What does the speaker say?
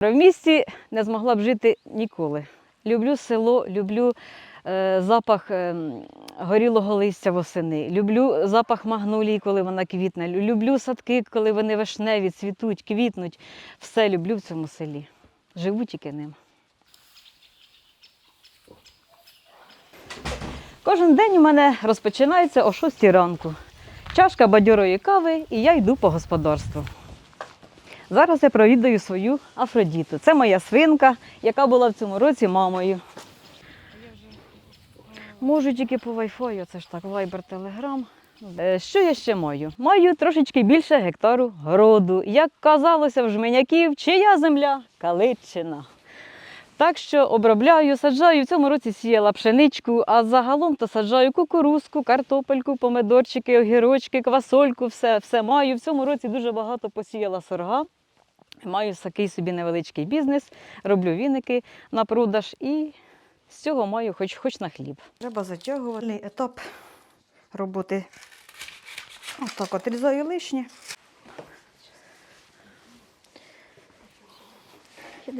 В місті не змогла б жити ніколи. Люблю село, люблю е, запах е, горілого листя восени, люблю запах магнолії, коли вона квітне, люблю садки, коли вони вишневі, цвітуть, квітнуть. Все люблю в цьому селі. Живу тільки ним. Кожен день у мене розпочинається о 6 ранку. Чашка бадьорої кави, і я йду по господарству. Зараз я провідаю свою Афродіту. Це моя свинка, яка була в цьому році мамою. Можу тільки по Wi-Fi, це ж так, Telegram. Е, Що я ще маю? Маю трошечки більше гектару городу. Як казалося в жменяків, чия земля? Каличина. Так що обробляю, саджаю. В цьому році сіяла пшеничку, а загалом то саджаю кукурузку, картопельку, помидорчики, огірочки, квасольку, все, все маю. В цьому році дуже багато посіяла сорга. Маю такий собі невеличкий бізнес, роблю віники на продаж і з цього маю хоч, хоч на хліб. Треба затягувати етап роботи. Отак от різаю лишнє.